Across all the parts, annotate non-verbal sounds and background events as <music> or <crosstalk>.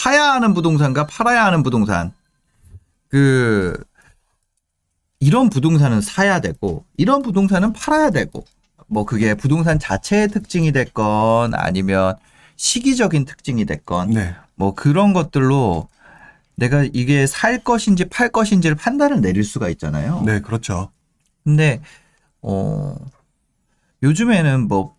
사야 하는 부동산과 팔아야 하는 부동산. 그 이런 부동산은 사야 되고 이런 부동산은 팔아야 되고 뭐 그게 부동산 자체의 특징이 됐건 아니면 시기적인 특징이 됐건 네. 뭐 그런 것들로 내가 이게 살 것인지 팔 것인지를 판단을 내릴 수가 있잖아요. 네, 그렇죠. 근데 어 요즘에는 뭐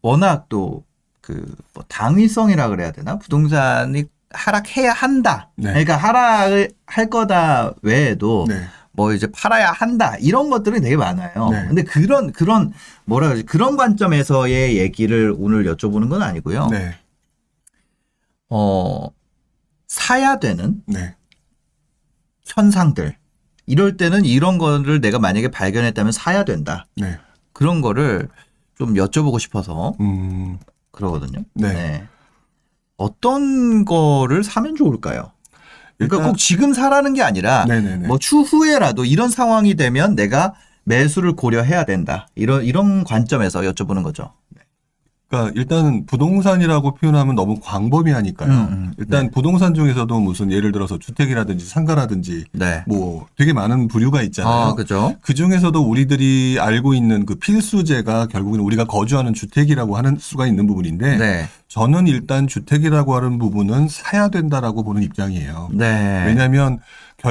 워낙 또그 뭐 당위성이라 그래야 되나 부동산이 하락해야 한다. 네. 그러니까 하락을 할 거다 외에도 네. 뭐 이제 팔아야 한다 이런 것들이 되게 많아요. 네. 근데 그런 그런 뭐라 그러지 그런 관점에서의 얘기를 오늘 여쭤보는 건 아니고요. 네. 어 사야 되는 네. 현상들 이럴 때는 이런 거를 내가 만약에 발견했다면 사야 된다. 네. 그런 거를 좀 여쭤보고 싶어서 음. 그러거든요. 네. 어떤 거를 사면 좋을까요? 그러니까 꼭 지금 사라는 게 아니라 네네네. 뭐 추후에라도 이런 상황이 되면 내가 매수를 고려해야 된다. 이런 이런 관점에서 여쭤보는 거죠. 그러니까 일단은 부동산이라고 표현하면 너무 광범위하니까요. 음, 음. 일단 부동산 중에서도 무슨 예를 들어서 주택이라든지 상가라든지 네. 뭐 되게 많은 부류가 있잖아요. 아, 그죠? 그 중에서도 우리들이 알고 있는 그 필수제가 결국은 우리가 거주하는 주택이라고 하는 수가 있는 부분인데 네. 저는 일단 주택이라고 하는 부분은 사야 된다라고 보는 입장이에요. 네. 왜냐하면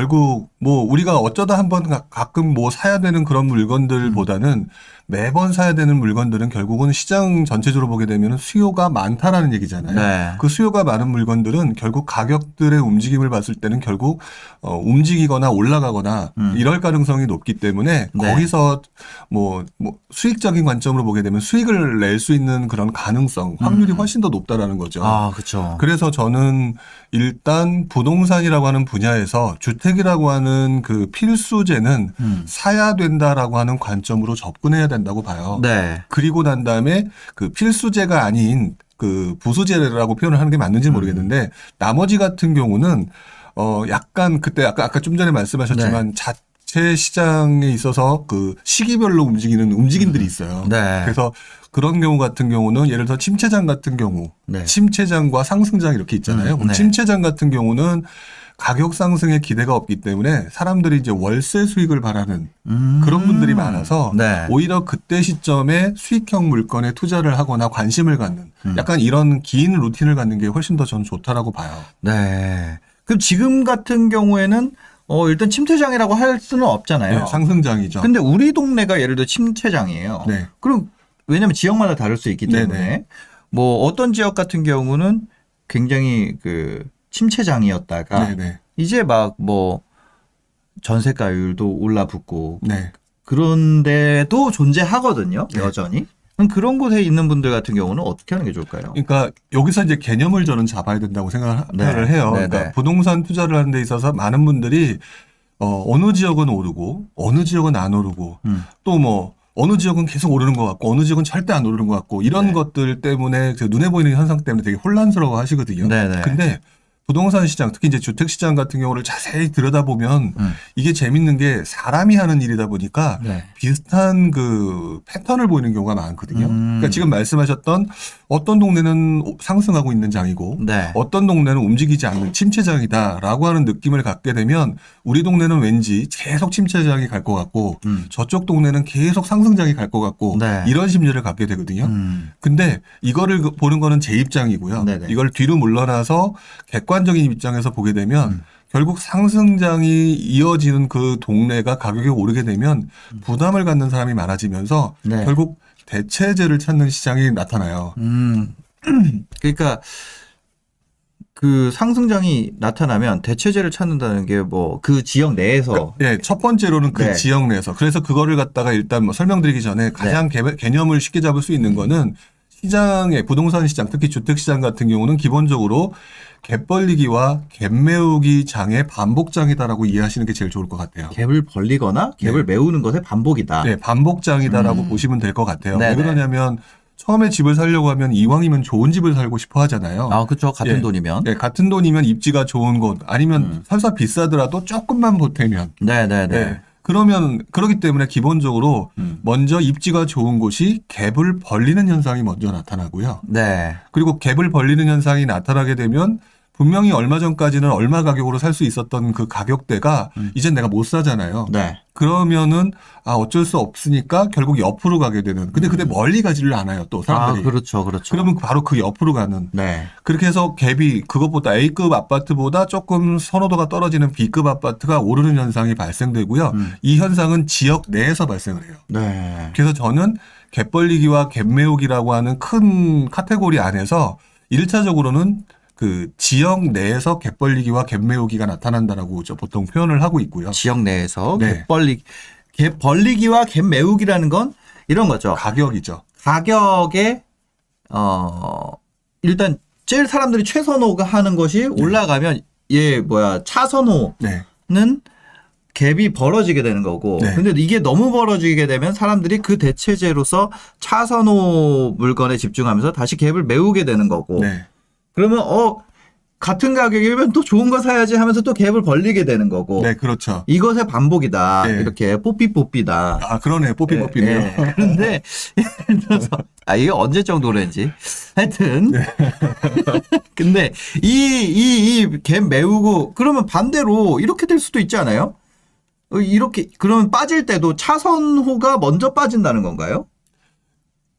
결국 뭐 우리가 어쩌다 한번 가- 가끔 뭐 사야 되는 그런 물건들보다는 매번 사야 되는 물건들은 결국은 시장 전체적으로 보게 되면 수요가 많다라는 얘기잖아요. 네. 그 수요가 많은 물건들은 결국 가격들의 움직임을 봤을 때는 결국 어, 움직이거나 올라가거나 음. 이럴 가능성이 높기 때문에 네. 거기서 뭐, 뭐 수익적인 관점으로 보게 되면 수익을 낼 수 있는 그런 가능성, 확률이 훨씬 더 높다라는 거죠. 음. 아, 그렇죠. 그래서 저는 일단 부동산이라고 하는 분야에서 주 택이라고 하는 그 필수제는 음. 사야 된다라고 하는 관점으로 접근해야 된다고 봐요. 네. 그리고 난 다음에 그 필수제가 아닌 그 부수제라고 표현을 하는 게 맞는지 음. 는 모르겠는데 나머지 같은 경우는 어 약간 그때 아까 아까 좀 전에 말씀하셨지만 네. 자체 시장에 있어서 그 시기별로 움직이는 움직임들이 있어요. 네. 그래서 그런 경우 같은 경우는 예를 들어 침체장 같은 경우 네. 침체장과 상승장 이렇게 있잖아요. 음, 네. 침체장 같은 경우는 가격 상승에 기대가 없기 때문에 사람들이 이제 월세 수익을 바라는 음. 그런 분들이 많아서 네. 오히려 그때 시점에 수익형 물건에 투자를 하거나 관심을 갖는 음. 약간 이런 긴 루틴을 갖는 게 훨씬 더 저는 좋다라고 봐요. 네. 그럼 지금 같은 경우에는 어 일단 침체장이라고 할 수는 없잖아요. 네, 상승장이죠. 근데 우리 동네가 예를 들어 침체장이에요. 네. 그럼 왜냐면 지역마다 다를 수 있기 때문에 네네. 뭐 어떤 지역 같은 경우는 굉장히 그 침체장이었다가 네네. 이제 막 뭐 전세가율도 올라붙고 네. 그런데도 존재하거든요. 네. 여전히. 그런 곳에 있는 분들 같은 경우는 어떻게 하는 게 좋을까요? 그러니까 여기서 이제 개념을 저는 잡아야 된다고 생각을 네. 해요. 네, 그러니까 네. 부동산 투자를 하는 데 있어서 많은 분들이 어, 어느 지역은 오르고 어느 지역은 안 오르고 음. 또뭐 어느 지역은 계속 오르는 것 같고 어느 지역은 절대 안 오르는 것 같고 이런 네. 것들 때문에 그 눈에 보이는 현상 때문에 되게 혼란스러워 하시거든요. 네네. 근데 부동산 시장 특히 이제 주택 시장 같은 경우를 자세히 들여다보면 음. 이게 재밌는 게 사람이 하는 일이다 보니까 네. 비슷한 그 패턴을 보이는 경우가 많거든요. 음. 그러니까 지금 말씀하셨던 어떤 동네는 상승하고 있는 장이고 네. 어떤 동네는 움직이지 않는 침체장이다라고 하는 느낌을 갖게 되면 우리 동네는 왠지 계속 침체장이 갈 것 같고 음. 저쪽 동네는 계속 상승장이 갈 것 같고 네. 이런 심리를 갖게 되거든요. 음. 근데 이거를 그- 보는 거는 제 입장이고요. 네네. 이걸 뒤로 물러나서 객관 적인 입장에서 보게 되면 음. 결국 상승장이 이어지는 그 동네가 가격이 오르게 되면 부담을 갖는 사람이 많아지면서 네. 결국 대체제를 찾는 시장이 나타나요. 음. <clears throat> 그러니까 그 상승장이 나타나면 대체제를 찾는다는 게 뭐 그 지역 내에서 예, 첫 번째로는 그 네. 지역 내에서 그래서 그거를 갖다가 일단 뭐 설명드리기 전에 가장 개, 개념을 쉽게 잡을 수 있는 거는 시장의 부동산 시장, 특히 주택 시장 같은 경우는 기본적으로 갭 벌리기와 갭 메우기 장의 반복장이다라고 이해하시는 게 제일 좋을 것 같아요. 갭을 벌리거나 갭을 메우는 것의 반복이다. 네, 반복장이다라고 음. 보시면 될 것 같아요. 네네. 왜 그러냐면 처음에 집을 살려고 하면 이왕이면 좋은 집을 살고 싶어 하잖아요. 아, 그렇죠. 같은 예. 돈이면. 네, 같은 돈이면 입지가 좋은 곳 아니면 음. 설사 비싸더라도 조금만 보태면 네, 네, 네. 네. 그러면 그렇기 때문에 기본적으로 음. 먼저 입지가 좋은 곳이 갭을 벌리는 현상이 먼저 나타나고요. 네. 그리고 갭을 벌리는 현상이 나타나게 되면 분명히 얼마 전까지는 얼마 가격으로 살 수 있었던 그 가격대가 이젠 내가 못 사잖아요. 네. 그러면은 아 어쩔 수 없으니까 결국 옆으로 가게 되는. 근데 근데 멀리 가지를 않아요. 또 아, 사람들이. 그렇죠. 그렇죠. 그러면 바로 그 옆으로 가는. 네. 그렇게 해서 갭이 그것보다 A급 아파트보다 조금 선호도가 떨어지는 B급 아파트가 오르는 현상이 발생되고요. 음. 이 현상은 지역 내에서 발생을 해요. 네. 그래서 저는 갭 벌리기와 갭 메우기라고 하는 큰 카테고리 안에서 일차적으로는 그 지역 내에서 갭 벌리기와 갭 메우기가 나타난다라고 저 보통 표현을 하고 있고요. 지역 내에서 네. 갭 벌리 갭 벌리기와 갭 메우기라는 건 이런 거죠. 가격이죠. 가격에 어 일단 제일 사람들이 최선호가 하는 것이 올라가면 얘 뭐야 차선호는 네. 갭이 벌어지게 되는 거고 네. 근데 이게 너무 벌어지게 되면 사람들이 그 대체제로서 차선호 물건에 집중하면서 다시 갭을 메우게 되는 거고 네. 그러면 어 같은 가격이면 또 좋은 거 사야지 하면서 또 갭을 벌리게 되는 거고 네, 그렇죠. 이것의 반복이다 네. 이렇게 뽀삐뽀삐다 아, 그러네. 뽀삐 뽀삐네요. 예, 예. 그런데 예를 들어서 아 이게 언제 정도인지 하여튼 네. <laughs> 근데 이 이 이갭 메우고 그러면 반대로 이렇게 될 수도 있지 않아요? 어, 이렇게 그러면 빠질 때도 차선호가 먼저 빠진다는 건가요?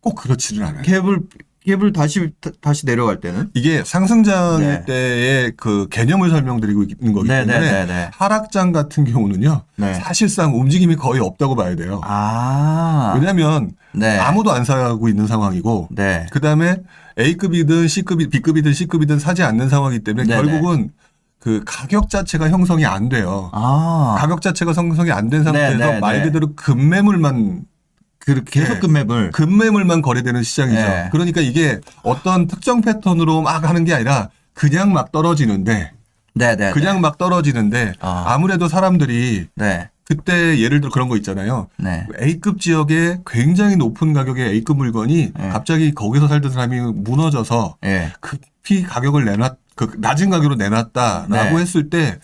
꼭 그렇지는 않아요. 갭을 갭을 다시 다- 다시 내려갈 때는 이게 상승장일 네. 때의 그 개념을 설명드리고 있는 거기 때문에 네네네 네. 하락장 같은 경우는요. 네. 사실상 움직임이 거의 없다고 봐야 돼요. 아 왜냐하면 네. 아무도 안 사고 있는 상황이고 네. 그 다음에 A급이든 C급이 B급이든 C급이든 사지 않는 상황이기 때문에 네네. 결국은 그 가격 자체가 형성이 안 돼요. 아 가격 자체가 형성이 안 된 상태에서 네네네. 말 그대로 급매물만 그 계속 네. 금매물 급매물만 거래되는 시장이죠. 네. 그러니까 이게 어떤 특정 패턴으로 막 하는 게 아니라 그냥 막 떨어지는데 네네 그냥 막 떨어지는데 아. 아무래도 사람들이 네. 그때 예를 들어 그런 거 있잖아요. 네. A급 지역에 굉장히 높은 가격의 A급 물건이 네. 갑자기 거기서 살던 사람이 무너져서 예. 급히 가격을 내놨 그 낮은 가격으로 내놨다라고 네. 했을 때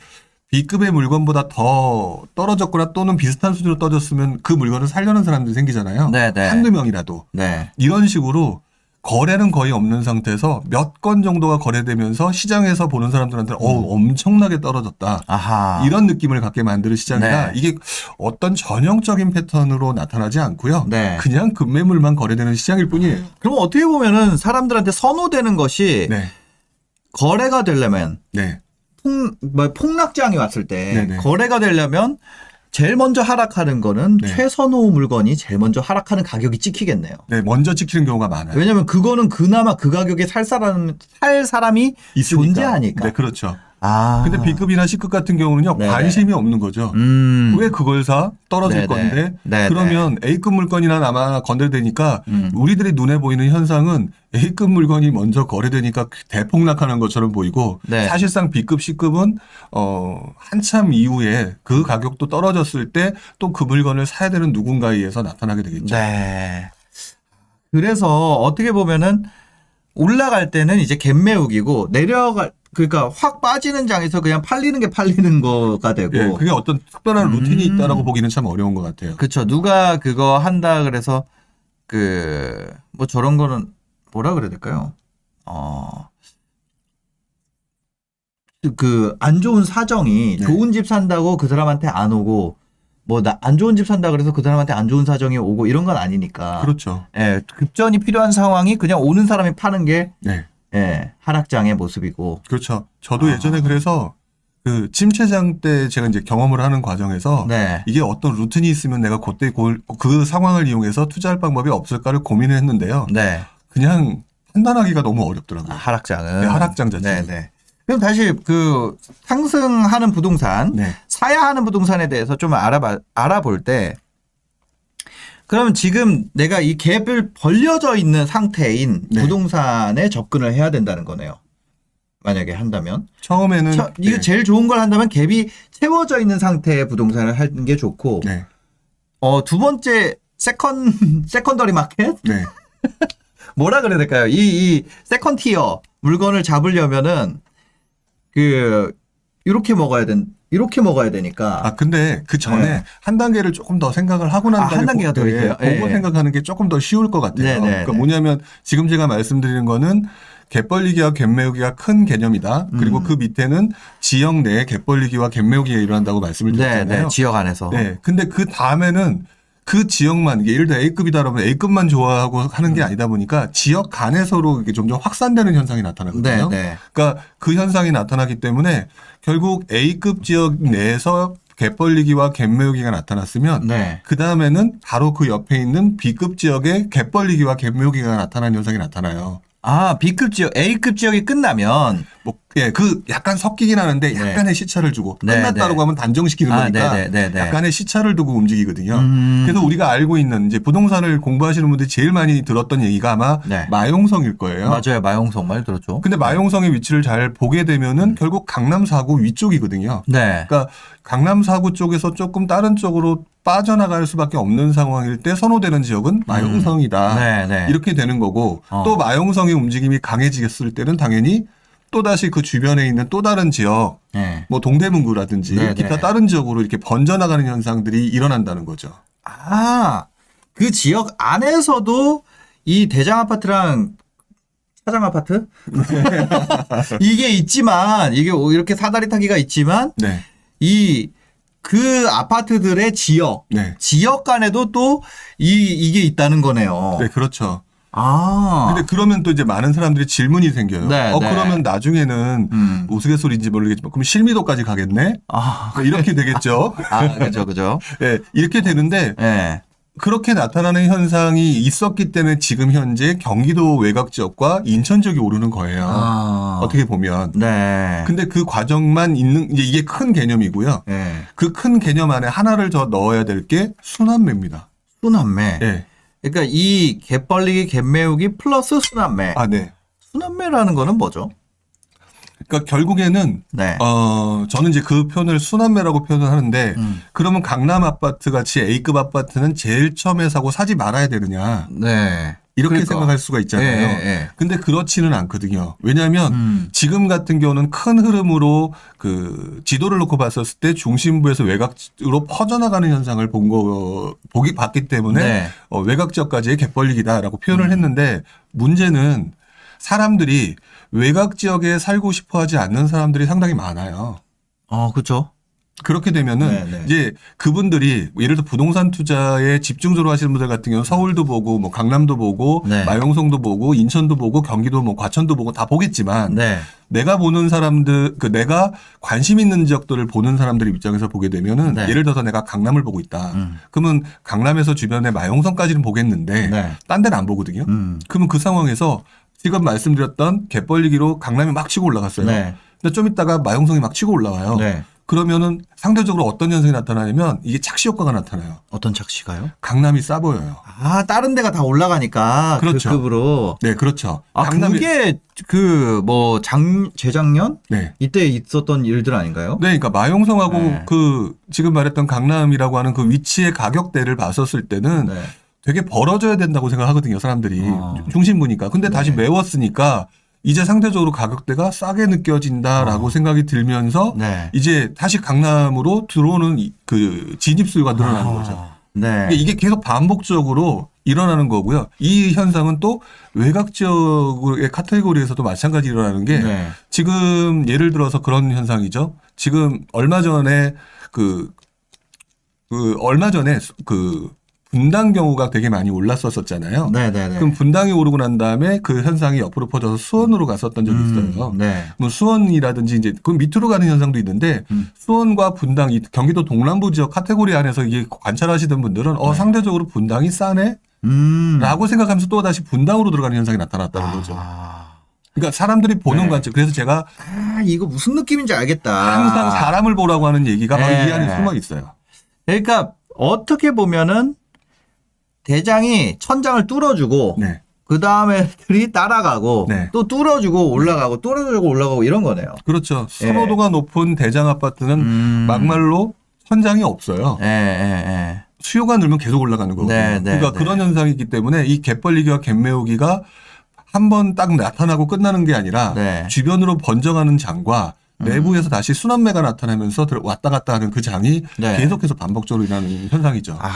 B급의 물건보다 더 떨어졌거나 또는 비슷한 수준으로 떨어졌으면 그 물건을 살려는 사람들이 생기잖아요. 네네. 한두 명이라도 네. 이런 식으로 거래는 거의 없는 상태에서 몇 건 정도가 거래되면서 시장에서 보는 사람들한테 어 엄청나게 떨어졌다. 아하. 이런 느낌을 갖게 만드는 시장이라 네. 이게 어떤 전형적인 패턴으로 나타나지 않고요. 네. 그냥 급매물만 거래되는 시장일 뿐이에요. 그럼 어떻게 보면은 사람들한테 선호되는 것이 네. 거래가 되려면 네. 폭, 뭐 폭락장이 왔을 때 네네. 거래가 되려면 제일 먼저 하락하는 거는 네. 최선호 물건이 제일 먼저 하락하는 가격이 찍히겠네요. 네, 먼저 찍히는 경우가 많아요. 왜냐면 그거는 그나마 그 가격에 살 사람 살 사람이 있으니까. 존재하니까. 네, 그렇죠. 아. 근데 B급이나 C급 같은 경우는요, 네네. 관심이 없는 거죠. 음. 왜 그걸 사? 떨어질 네네. 건데. 네네. 그러면 A급 물건이나 아마 건들되니까 음. 우리들이 눈에 보이는 현상은 A급 물건이 먼저 거래되니까 대폭락하는 것처럼 보이고 네. 사실상 B급, C급은 어 한참 이후에 그 가격도 떨어졌을 때 또 그 물건을 사야 되는 누군가에 의해서 나타나게 되겠죠. 네. 그래서 어떻게 보면은 올라갈 때는 이제 갭매우기고 내려갈 그러니까 확 빠지는 장에서 그냥 팔리는 게 팔리는 거가 되고 예, 그게 어떤 특별한 루틴이 음. 있다라고 보기는 참 어려운 것 같아요. 그쵸 누가 그거 한다 그래서 그 뭐 저런 거는 뭐라 그래야 될까요? 어. 그 안 좋은 사정이 네. 좋은 집 산다고 그 사람한테 안 오고 뭐 나 안 좋은 집 산다 그래서 그 사람한테 안 좋은 사정이 오고 이런 건 아니니까. 그렇죠. 예, 급전이 필요한 상황이 그냥 오는 사람이 파는 게 네. 예, 하락장의 모습이고. 그렇죠. 저도 아. 예전에 그래서 그 침체장 때 제가 이제 경험을 하는 과정에서 네. 이게 어떤 루틴이 있으면 내가 그때 고- 그 상황을 이용해서 투자할 방법이 없을까를 고민을 했는데요. 네. 그냥 판단하기가 너무 어렵더라고요. 아, 하락장은 네, 하락장 자체는. 네, 네. 그럼 다시 그 상승하는 부동산 네. 사야 하는 부동산에 대해서 좀 알아봐, 알아볼 때, 그러면 지금 내가 이 갭을 벌려져 있는 상태인 네. 부동산에 접근을 해야 된다는 거네요. 만약에 한다면. 처음에는 저- 이거 네. 제일 좋은 걸 한다면 갭이 채워져 있는 상태의 부동산을 하는 게 좋고, 네. 어, 두 번째, 세컨, <laughs> 세컨더리 마켓? 네. <laughs> 뭐라 그래야 될까요? 이, 이 세컨 티어 물건을 잡으려면은, 그, 이렇게 먹어야 된, 이렇게 먹어야 되니까. 아 근데 그 전에 네. 한 단계를 조금 더 생각을 하고 난 아, 다음에 한 단계가 더 보- 있어요? 네, 예, 예. 생각하는 게 조금 더 쉬울 것 같아요. 네, 네, 그러니까 네. 뭐냐면 지금 제가 말씀드리는 거는 갯벌리기와 갯매우기가 큰 개념이다. 그리고 음. 그 밑에는 지역 내에 갯벌리기와 갯매우기가 일어난다고 말씀을 네, 드렸잖아요. 네. 지역 안에서. 네. 근데 그 다음에는 그 지역만 이게 예를 들어 A급이다 그러면 A급만 좋아하고 하는 음. 게 아니다 보니까 지역 간에서로 이게 점점 확산되는 현상이 나타나거든요. 네, 네. 그러니까 그 현상이 나타나기 때문에 결국 A급 지역 내에서 갯벌리기와 갯매우기가 나타났으면 네. 그 다음에는 바로 그 옆에 있는 B급 지역에 갯벌리기와 갯매우기가 나타나는 현상이 나타나요. 아, B급 지역, A급 지역이 끝나면 뭐, 예, 그 약간 섞이긴 하는데 네. 약간의 시차를 주고 네, 끝났다고 네. 하면 단정시키는 아, 거니까 네, 네, 네, 네. 약간의 시차를 두고 움직이거든요. 음. 그래서 우리가 알고 있는 이제 부동산을 공부하시는 분들이 제일 많이 들었던 얘기가 아마 네. 마용성일 거예요. 맞아요. 마용성 말 들었죠. 근데 마용성의 위치를 잘 보게 음. 되면은 결국 강남 사구 위쪽이거든요. 네. 그러니까 강남 사구 쪽에서 조금 다른 쪽으로 빠져나갈 수밖에 없는 상황일 때 선호되는 지역은 마용성이다. 음. 네, 네. 이렇게 되는 거고 어. 또 마용성의 움직임이 강해지겠을 때는 당연히 또 다시 그 주변에 있는 또 다른 지역 네. 뭐 동대문구라든지 네, 기타 네. 다른 지역으로 이렇게 번져나가는 현상들이 일어난다는 거죠. 아, 그 지역 안에서도 이 대장 아파트랑 차장 아파트? <laughs> 이게 있지만, 이게 이렇게 사다리 타기가 있지만, 네. 이, 그 아파트들의 지역, 네. 지역 간에도 또 이, 이게 있다는 거네요. 네, 그렇죠. 아. 근데 그러면 또 이제 많은 사람들이 질문이 생겨요. 네, 어, 네. 그러면 나중에는 음. 우스갯소리인지 모르겠지만 그럼 실미도까지 가겠네? 아, 네, 이렇게 되겠죠. 아, 그죠, 그죠. 예, 이렇게 되는데 예. 네. 그렇게 나타나는 현상이 있었기 때문에 지금 현재 경기도 외곽 지역과 인천 지역이 오르는 거예요. 아. 어떻게 보면. 네. 근데 그 과정만 있는 이제 이게 큰 개념이고요. 예. 그큰 개념 안에 하나를 더 넣어야 될 게 순환매입니다. 순환매. 예. 그러니까 이 갯벌리기, 갯매우기 플러스 순환매. 아, 네. 순환매라는 거는 뭐죠? 그러니까 결국에는 네. 어 저는 이제 그 표현을 순환매라고 표현을 하는데 음. 그러면 강남 아파트 같이 A급 아파트는 제일 처음에 사고 사지 말아야 되느냐 네. 이렇게 그러니까. 생각할 수가 있잖아요. 예, 예, 예. 근데 그렇지는 않거든요. 왜냐하면 음. 지금 같은 경우는 큰 흐름으로 그 지도를 놓고 봤었을 때 중심부에서 외곽으로 퍼져나가는 현상을 본 거 보기 봤기 때문에 네. 어, 외곽 지역까지의 갯벌리기다라고 표현을 음. 했는데 문제는 사람들이 외곽 지역에 살고 싶어 하지 않는 사람들이 상당히 많아요. 어, 그렇죠. 그렇게 되면은 네, 네. 이제 그분들이 예를 들어 부동산 투자에 집중적으로 하시는 분들 같은 경우는 서울도 보고 뭐 강남도 보고 네. 마용성도 보고 인천도 보고 경기도 뭐 과천도 보고 다 보겠지만 네. 내가 보는 사람들 그 내가 관심 있는 지역들을 보는 사람들 입장에서 보게 되면은 네. 예를 들어서 내가 강남을 보고 있다. 음. 그러면 강남에서 주변에 마용성까지는 보겠는데 네. 딴 데는 안 보거든요. 음. 그러면 그 상황에서 지금 말씀드렸던 갯벌리기로 강남이 막 치고 올라갔어요. 네. 근데 좀 있다가 마용성이 막 치고 올라와요. 네. 그러면은 상대적으로 어떤 현상이 나타나냐면 이게 착시 효과가 나타나요. 어떤 착시가요? 강남이 싸 보여요. 아, 다른 데가 다 올라가니까 그렇죠. 그 급으로. 네, 그렇죠. 아, 강남이 그게 그 뭐 장 재작년 네. 이때 있었던 일들 아닌가요? 네, 그러니까 마용성하고 네. 그 지금 말했던 강남이라고 하는 그 위치의 가격대를 봤었을 때는 네. 되게 벌어져야 된다고 생각하거든요, 사람들이. 어. 중심부니까. 근데 다시 네. 메웠으니까 이제 상대적으로 가격대가 싸게 느껴진다라고 생각이 들면서 네. 이제 다시 강남으로 들어오는 이- 그 진입 수요가 늘어나는 거죠. 네. 그러니까 이게 계속 반복적으로 일어나는 거고요. 이 현상은 또 외곽 지역의 카테고리에서도 마찬가지 일어나는 게 네. 지금 예를 들어서 그런 현상이죠. 지금 얼마 전에 그, 그 얼마 전에 그 분당 경우가 되게 많이 올랐었었잖아요. 네, 네, 네. 그럼 분당이 오르고 난 다음에 그 현상이 옆으로 퍼져서 수원으로 갔었던 적이 있어요. 음, 네. 뭐 수원이라든지 이제 그 밑으로 가는 현상도 있는데 음. 수원과 분당 이 경기도 동남부 지역 카테고리 안에서 이게 관찰하시던 분들은 어 네. 상대적으로 분당이 싸네라고 음. 생각하면서 또 다시 분당으로 들어가는 현상이 나타났다는 거죠. 아. 그러니까 사람들이 보는 네. 관점. 그래서 제가 아, 이거 무슨 느낌인지 알겠다. 항상 사람을 보라고 하는 얘기가 바로 네. 이 안에 숨어 있어요. 그러니까 어떻게 보면은 대장이 천장을 뚫어주고 네, 그 다음에 들이 따라가고 네. 또 뚫어주고 올라가고 뚫어주고 올라가고 이런 거네요. 그렇죠. 예. 선호도가 높은 대장 아파트는 음. 막말로 천장이 없어요. 예, 예, 예. 수요가 늘면 계속 올라가는 거거든요. 네, 네, 그러니까 네. 그런 현상이 있기 때문에 이 갯벌리기와 갯매우기가 한 번 딱 나타나고 끝나는 게 아니라 네. 주변으로 번져가는 장과 내부에서 다시 순환매가 나타나면서 왔다 갔다 하는 그 장이 네. 계속해서 반복적으로 일어나는 현상이죠. 아,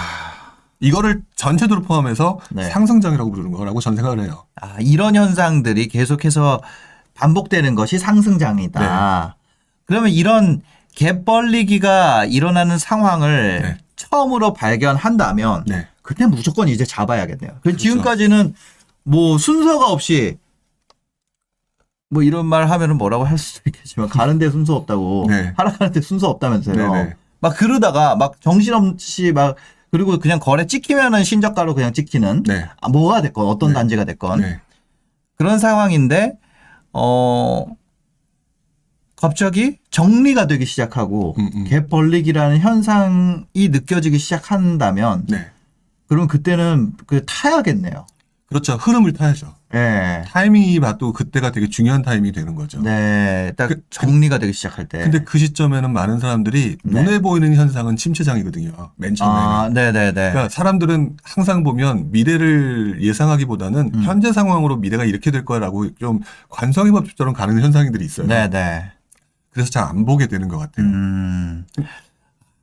이거를 전체적으로 포함해서 네. 상승장이라고 부르는 거라고 저는 생각을 해요. 아, 이런 현상들이 계속해서 반복되는 것이 상승장이다. 그러면 이런 갭 벌리기가 일어나는 상황을 네. 처음으로 발견한다면 네. 그때 무조건 이제 잡아야겠네요. 그 그렇죠. 지금까지는 뭐 순서가 없이 뭐 이런 말 하면은 뭐라고 할 수도 있겠지만 가는데 순서 없다고 네. 하락하는데 순서 없다면서요. 네네. 막 그러다가 막 정신없이 막 그리고 그냥 거래 찍히면은 신저가로 그냥 찍히는 네. 아, 뭐가 됐건 어떤 네. 단지가 됐건 네. 그런 상황인데 어 갑자기 정리가 되기 시작하고 음, 음. 갭 벌리기라는 현상이 느껴지기 시작한다면 네. 그럼 그때는 그 타야겠네요. 그렇죠. 흐름을 타야죠. 예. 타이밍이 봐도 그때가 되게 중요한 타이밍이 되는 거죠. 네. 딱 그- 정리가 되기 시작할 때. 근데 그 시점에는 많은 사람들이 네. 눈에 보이는 현상은 침체장이거든요. 맨 처음에는. 아, 네, 네, 네. 그러니까 사람들은 항상 보면 미래를 예상하기보다는 음. 현재 상황으로 미래가 이렇게 될 거라고 좀 관성의 법칙처럼 가는 현상들이 있어요. 네, 네. 그래서 잘 안 보게 되는 것 같아요. 음.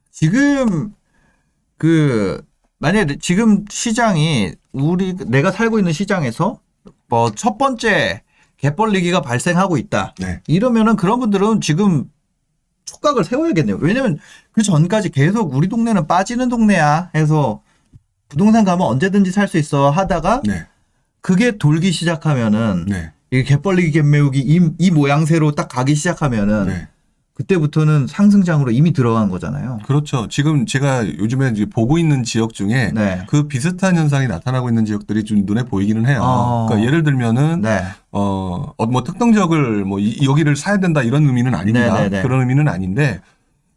지금 그 만약에 지금 시장이 우리 내가 살고 있는 시장에서 뭐 첫 번째 갭벌리기가 발생하고 있다. 네. 이러면은 그런 분들은 지금 촉각을 세워야겠네요. 왜냐면 그 전까지 계속 우리 동네는 빠지는 동네야 해서 부동산 가면 언제든지 살 수 있어 하다가 네. 그게 돌기 시작하면은 네. 이게 갯벌리기 갯매우기 이, 이 모양새로 딱 가기 시작하면은 네. 그때부터는 상승장으로 이미 들어간 거잖아요. 그렇죠. 지금 제가 요즘에 이제 보고 있는 지역 중에 네. 그 비슷한 현상이 나타나고 있는 지역들이 좀 눈에 보이기는 해요. 어. 그러니까 예를 들면은 네. 어, 어, 뭐 특정 지역을 뭐 이, 여기를 사야 된다 이런 의미는 아닙니다. 네네네. 그런 의미는 아닌데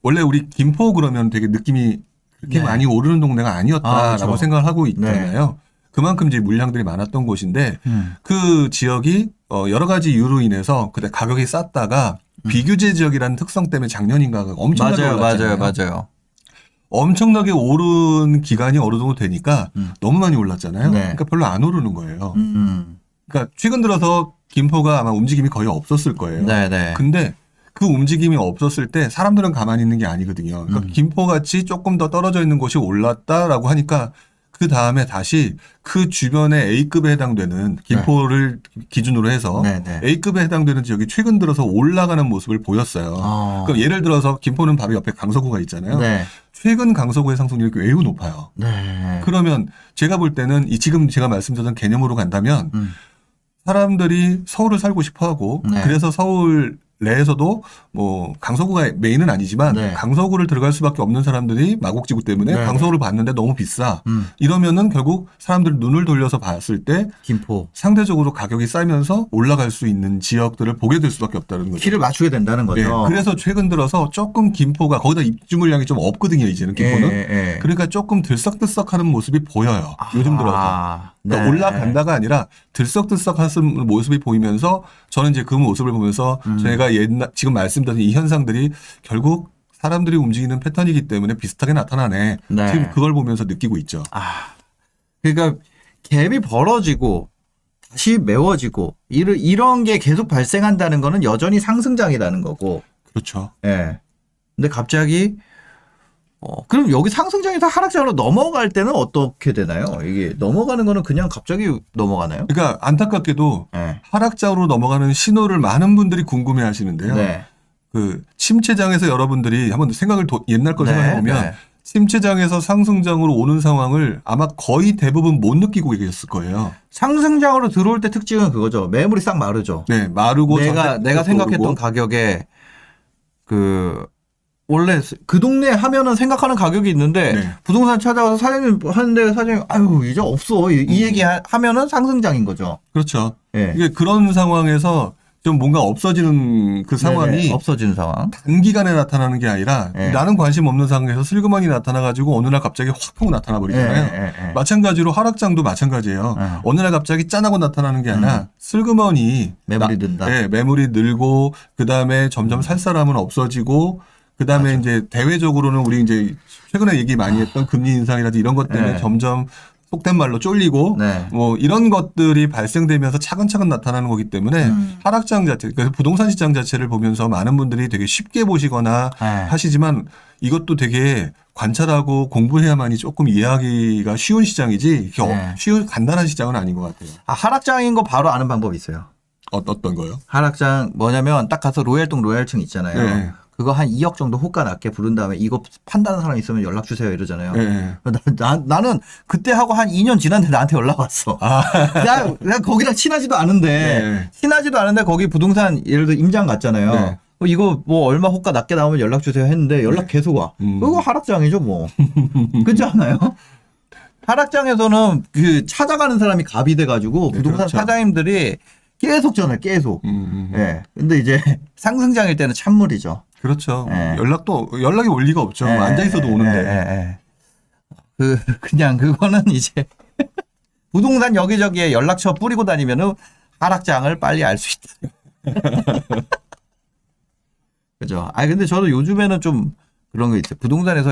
원래 우리 김포 그러면 되게 느낌이 그렇게 네. 많이 오르는 동네가 아니었다라고 아, 그렇죠. 생각을 하고 있잖아요. 그만큼 이제 물량들이 많았던 곳인데 음. 그 지역이 어, 여러 가지 이유로 인해서 그때 가격이 쌌다가 비규제 지역이라는 특성 때문에 작년인가 엄청나게 음. 맞아요, 올랐잖아요. 맞아요, 맞아요. 엄청나게 오른 기간이 어느 정도 되니까 음. 너무 많이 올랐잖아요. 네. 그러니까 별로 안 오르는 거예요. 음. 그러니까 최근 들어서 김포가 아마 움직임이 거의 없었을 거예요. 네, 네. 근데 그 움직임이 없었을 때 사람들은 가만히 있는 게 아니거든요. 그러니까 음. 김포같이 조금 더 떨어져 있는 곳이 올랐다라고 하니까 그 다음에 다시 그 주변에 A급에 해당되는 김포를 기준으로 해서 네, 네. A급에 해당되는 지역이 최근 들어서 올라가는 모습을 보였어요. 어. 그럼 예를 들어서 김포는 바로 옆에 강서구가 있잖아요. 네. 최근 강서구의 상승률이 매우 높아요. 네. 그러면 제가 볼 때는 이 지금 제가 말씀드렸던 개념으로 간다면 음. 사람들이 서울을 살고 싶어 하고 네. 그래서 서울 내에서도 뭐 강서구가 메인은 아니지만 네. 강서구를 들어갈 수밖에 없는 사람들이 마곡지구 때문에 네. 강서구를 봤는데 너무 비싸. 음. 이러면은 결국 사람들이 눈을 돌려서 봤을 때 김포. 상대적으로 가격이 싸면서 올라갈 수 있는 지역들을 보게 될 수밖에 없다는 거죠. 키를 맞추게 된다는 예, 거죠. 그래서 최근 들어서 조금 김포가 거기다 입주 물량이 좀 없거든요. 이제는 김포는. 예, 예. 그러니까 조금 들썩들썩하는 모습이 보여요. 요즘 들어서. 아, 그러니까 네. 올라간다가 아니라 들썩들썩하는 모습이 보이면서 저는 이제 그 모습을 보면서 음. 제가 옛날 지금 말씀드린 이 현상들이 결국 사람들이 움직이는 패턴이기 때문에 비슷하게 나타나네. 네. 지금 그걸 보면서 느끼고 있죠. 아, 그러니까 갭이 벌어지고 다시 메워지고 이런 이런 게 계속 발생한다는 거는 여전히 상승장이라는 거고. 그렇죠. 예. 근데 갑자기 어, 그럼 여기 상승장에서 하락장으로 넘어갈 때는 어떻게 되나요? 이게 넘어가는 거는 그냥 갑자기 넘어가나요? 그러니까 안타깝게도 예. 하락장으로 넘어가는 신호를 많은 분들이 궁금해 하시는데요. 네. 그 침체장에서 여러분들이 한번 생각을 도- 옛날 걸 네, 생각해 보면 네. 침체장에서 상승장으로 오는 상황을 아마 거의 대부분 못 느끼고 계셨을 거예요. 상승장으로 들어올 때 특징은 그거죠. 매물이 싹 마르죠. 네, 마르고 내가 내가 생각했던 오르고. 가격에 그 원래 그 동네 하면은 생각하는 가격이 있는데 네. 부동산 찾아가서 사장님 하는데 사장님 아유 이제 없어 이, 음. 이 얘기 하, 하면은 상승장인 거죠. 그렇죠. 예. 이게 그런 상황에서 좀 뭔가 없어지는 그 상황이 네네, 없어지는 상황. 단기간에 나타나는 게 아니라 네. 나는 관심 없는 상황에서 슬그머니 나타나가지고 어느 날 갑자기 확 하고 나타나 버리잖아요. 예, 예, 예. 마찬가지로 하락장도 마찬가지예요. 예. 어느 날 갑자기 짠하고 나타나는 게 아니라 슬그머니 매물이 나- 든다. 네, 매물이 늘고 그 다음에 점점 살 사람은 없어지고 그 다음에 이제 대외적으로는 우리 이제 최근에 얘기 많이 했던 금리 인상이라든지 이런 것 때문에 네. 점점 속된 말로 쫄리고 네. 뭐 이런 것들이 발생되면서 차근차근 나타나는 거기 때문에 음. 하락장 자체, 그래서 부동산 시장 자체를 보면서 많은 분들이 되게 쉽게 보시거나 예. 하시지만 이것도 되게 관찰하고 공부해야만이 조금 이해하기가 쉬운 시장이지 어- 네. 쉬운 간단한 시장은 아닌 것 같아요. 아, 하락장인 거 바로 아는 방법이 있어요. 어, 어떤 거요? 하락장 뭐냐면 딱 가서 로얄동 로얄층 있잖아요. 네. 그거 한 2억 정도 호가 낮게 부른 다음에 이거 판다는 사람 있으면 연락 주세요 이러잖아요. 네. 나, 나, 나는 그때 하고 한 2년 지났는데 나한테 연락 왔어. <laughs> 나, 나 거기랑 친하지도 않은데 아. 네. 친하지도 않은데 거기 부동산 예를 들어 임장 갔잖아요. 네. 어, 이거 뭐 얼마 호가 낮게 나오면 연락 주세요 했는데 연락 계속 와. 음. 그거 하락장이죠 뭐. <laughs> 그렇지 않아요? 하락장에서는 그 찾아가는 사람이 갑이 돼가지고 네, 부동산 그렇죠. 사장님들이 계속 전화 계속. 음, 음, 음. 예. 근데 이제 <laughs> 상승장일 때는 찬물이죠. 그렇죠. 네. 연락도 연락이 올 리가 없죠. 예, 앉아 있어도 예, 오는데. 예, 예. 그 그냥 그거는 이제 <laughs> 부동산 여기저기에 연락처 뿌리고 다니면은 하락장을 빨리 알 수 있다. <laughs> 그죠. 아 근데 저도 요즘에는 좀 그런 거 있어요. 부동산에서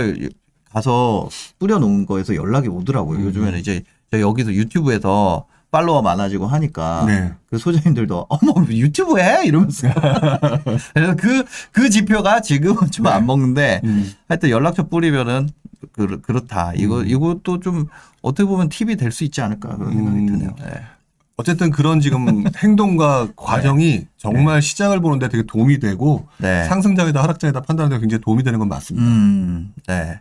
가서 뿌려놓은 거에서 연락이 오더라고요. 음. 요즘에는 이제 저 여기서 유튜브에서 팔로워 많아지고 하니까 네. 그 소장님들도 어머 유튜브 해 이러면서 <laughs> 그래서 그그 지표가 지금은 좀 안 먹는데 음. 하여튼 연락처 뿌리면은 그, 그렇다. 이거 음. 이것도 좀 어떻게 보면 팁이 될 수 있지 않을까 그런 생각이 음. 드네요. 네. 어쨌든 그런 지금 <laughs> 행동과 과정이 정말 시장을 보는데 되게 도움이 되고 네. 상승장이다 하락장이다 판단하는 데 굉장히 도움이 되는 건 맞습니다. 음, 네.